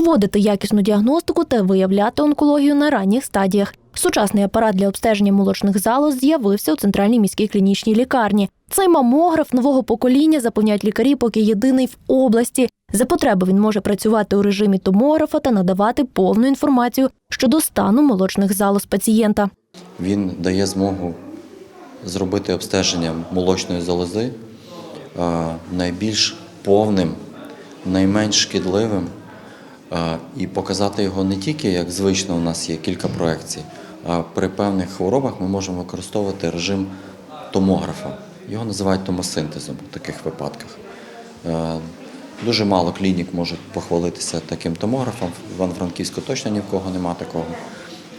проводити якісну діагностику та виявляти онкологію на ранніх стадіях. Сучасний апарат для обстеження молочних залоз з'явився у центральній міській клінічній лікарні. Цей мамограф нового покоління запевняють лікарі, поки єдиний в області. За потреби він може працювати у режимі томографа та надавати повну інформацію щодо стану молочних залоз пацієнта. Він дає змогу зробити обстеження молочної залози найбільш повним, найменш шкідливим і показати його не тільки як звично у нас є кілька проекцій, а при певних хворобах ми можемо використовувати режим томографа. Його називають томосинтезом у таких випадках. Е, Дуже мало клінік можуть похвалитися таким томографом. В Івано-Франківську точно ні в кого нема такого.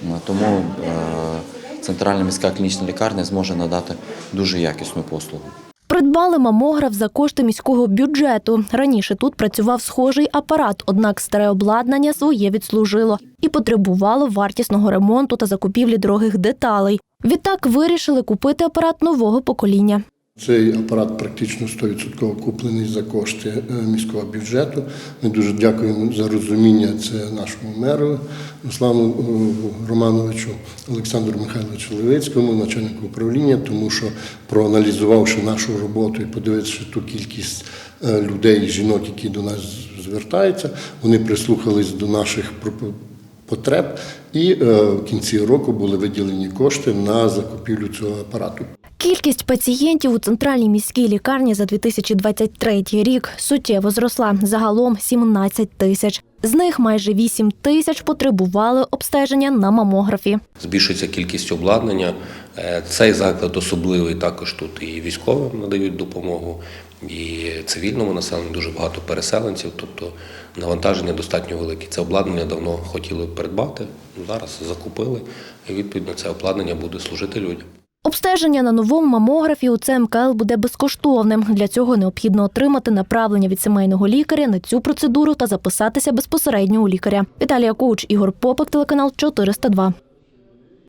Е, Тому е, центральна міська клінічна лікарня зможе надати дуже якісну послугу. Придбали мамограф за кошти міського бюджету. Раніше тут працював схожий апарат, однак старе обладнання своє відслужило і потребувало вартісного ремонту та закупівлі дорогих деталей. Відтак вирішили купити апарат нового покоління. Цей апарат практично 100% куплений за кошти е, міського бюджету. Ми дуже дякуємо за розуміння це нашому меру Руслану е, Романовичу, Олександру Михайловичу Левицькому, начальнику управління, тому що проаналізувавши нашу роботу і подививши ту кількість е, людей, жінок, які до нас звертаються, вони прислухались до наших потреб, і в кінці року були виділені кошти на закупівлю цього апарату. Кількість пацієнтів у центральній міській лікарні за 2023 рік суттєво зросла. Загалом 17 тисяч. З них майже 8 тисяч потребували обстеження на мамографі. збільшується кількість обладнання. Е, Цей заклад особливий також тут і військовим надають допомогу, і цивільному населенню дуже багато переселенців, тобто навантаження достатньо велике. Це обладнання давно хотіли придбати, зараз закупили, і відповідно це обладнання буде служити людям. Обстеження на новому мамографі у ЦМКЛ буде безкоштовним. Для цього необхідно отримати направлення від сімейного лікаря на цю процедуру та записатися безпосередньо у лікаря. Віталія Коуч, Ігор Попик, телеканал 402.